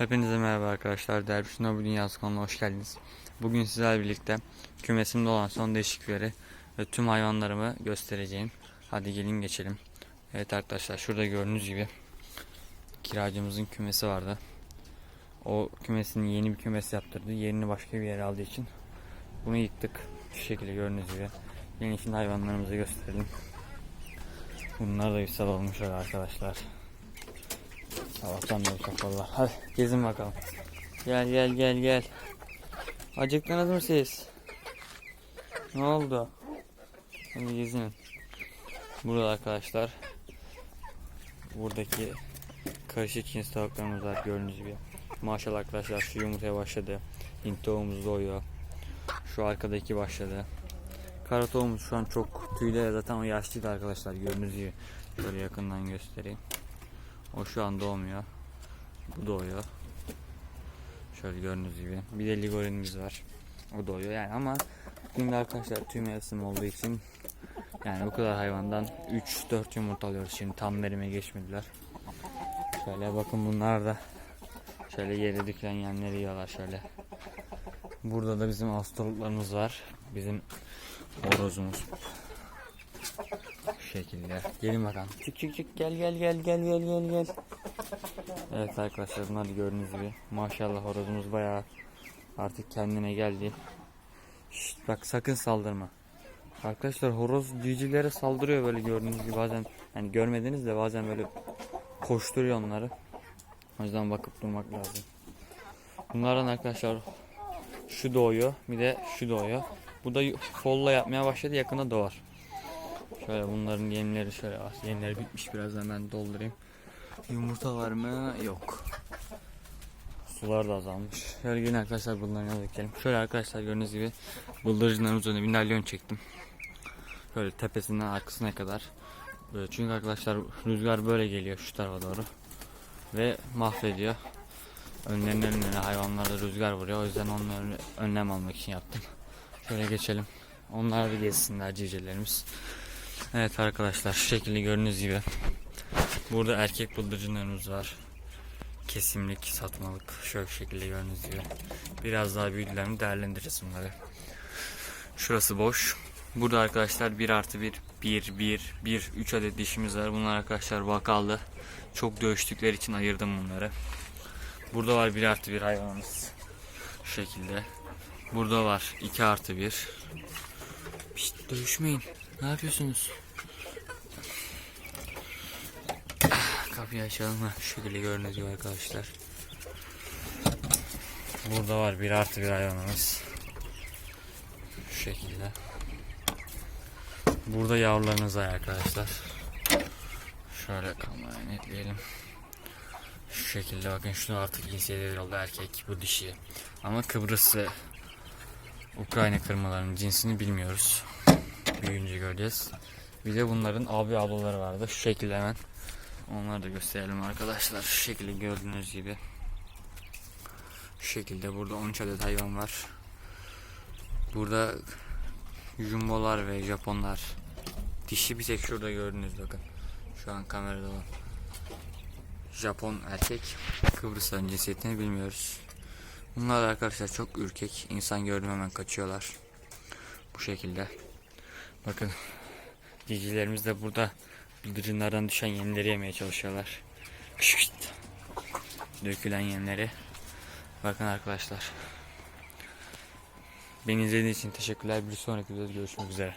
Hepinize merhaba arkadaşlar. Dervişin bu Dünyası kanalına hoş geldiniz. Bugün sizlerle birlikte kümesimde olan son değişiklikleri ve tüm hayvanlarımı göstereceğim. Hadi gelin geçelim. Evet arkadaşlar şurada gördüğünüz gibi kiracımızın kümesi vardı. O kümesini yeni bir kümes yaptırdı. Yerini başka bir yere aldığı için bunu yıktık. Şu şekilde gördüğünüz gibi. Yeni şimdi hayvanlarımızı gösterelim. Bunlar da bir olmuşlar arkadaşlar. Sabahtan beri kapalılar. Hadi gezin bakalım. Gel gel gel gel. Acıktınız mı siz? Ne oldu? Hadi gezin. Burada arkadaşlar. Buradaki karışık cins tavuklarımız var gördüğünüz gibi. Maşallah arkadaşlar şu yumurtaya başladı. Hint tavuğumuz doğuyor. Şu arkadaki başladı. Kara tavuğumuz şu an çok tüylü zaten o yaşlıydı arkadaşlar gördüğünüz gibi. Şöyle yakından göstereyim. O şu an doğmuyor. Bu doğuyor. Şöyle gördüğünüz gibi. Bir de ligorinimiz var. O doğuyor yani ama de arkadaşlar tüy mevsim olduğu için yani bu kadar hayvandan 3-4 yumurta alıyoruz şimdi tam verime geçmediler. Şöyle bakın bunlar da şöyle yere dökülen yemleri yiyorlar şöyle. Burada da bizim hastalıklarımız var. Bizim horozumuz. Şekilde. Gelin bakalım. Çık çık çık gel gel gel gel gel gel gel. Evet arkadaşlar bunlar gördüğünüz gibi. Maşallah horozumuz bayağı artık kendine geldi. Şşt, bak sakın saldırma. Arkadaşlar horoz civcivlere saldırıyor böyle gördüğünüz gibi bazen yani görmediniz de bazen böyle koşturuyor onları. O yüzden bakıp durmak lazım. Bunlardan arkadaşlar şu doğuyor bir de şu doğuyor. Bu da folla yapmaya başladı yakında doğar. Şöyle bunların yemleri şöyle var. Yemleri bitmiş birazdan ben doldurayım. Yumurta var mı? Yok. Sular da azalmış. Şöyle gelin arkadaşlar bunların yanına dökelim. Şöyle arkadaşlar gördüğünüz gibi bıldırcınların üzerine bir nalyon çektim. Böyle tepesinden arkasına kadar. Çünkü arkadaşlar rüzgar böyle geliyor şu tarafa doğru. Ve mahvediyor. Önlerine önlerine hayvanlarda rüzgar vuruyor. O yüzden onların önlem almak için yaptım. Şöyle geçelim. Onlar da gezsinler civcivlerimiz. Evet arkadaşlar şu şekilde gördüğünüz gibi burada erkek bıldırcınlarımız var. Kesimlik, satmalık şöyle şekilde gördüğünüz gibi. Biraz daha büyüdülerini değerlendireceğiz bunları. Şurası boş. Burada arkadaşlar 1 artı 1, 1, 1, 1, 3 adet dişimiz var. Bunlar arkadaşlar vakalı. Çok dövüştükleri için ayırdım bunları. Burada var 1 artı 1 hayvanımız. Şu şekilde. Burada var 2 artı 1. Pişt, dövüşmeyin. Ne yapıyorsunuz? Kapıyı açalım ha. Şu şekilde gördüğünüz gibi arkadaşlar. Burada var bir artı bir hayvanımız. Şu şekilde. Burada yavrularınız var arkadaşlar. Şöyle kamerayı netleyelim. Şu şekilde bakın şunu artık cinsiyeti oldu erkek bu dişi. Ama Kıbrıs'ı Ukrayna kırmalarının cinsini bilmiyoruz. Büyüyünce göreceğiz. Bir de bunların abi ablaları vardı. Şu şekilde hemen. Onları da gösterelim arkadaşlar. Şu şekilde gördüğünüz gibi. Şu şekilde burada 13 adet hayvan var. Burada jumbolar ve japonlar. Dişi bir tek şurada gördünüz bakın. Şu an kamerada var. Japon erkek. Kıbrıs'ın cinsiyetini bilmiyoruz. Bunlar da arkadaşlar çok ürkek. İnsan gördüm hemen kaçıyorlar. Bu şekilde. Bakın cicilerimiz de burada bildirimlerden düşen yemleri yemeye çalışıyorlar. Kışkışt. Dökülen yemleri. Bakın arkadaşlar. Beni izlediğiniz için teşekkürler. Bir sonraki videoda görüşmek üzere.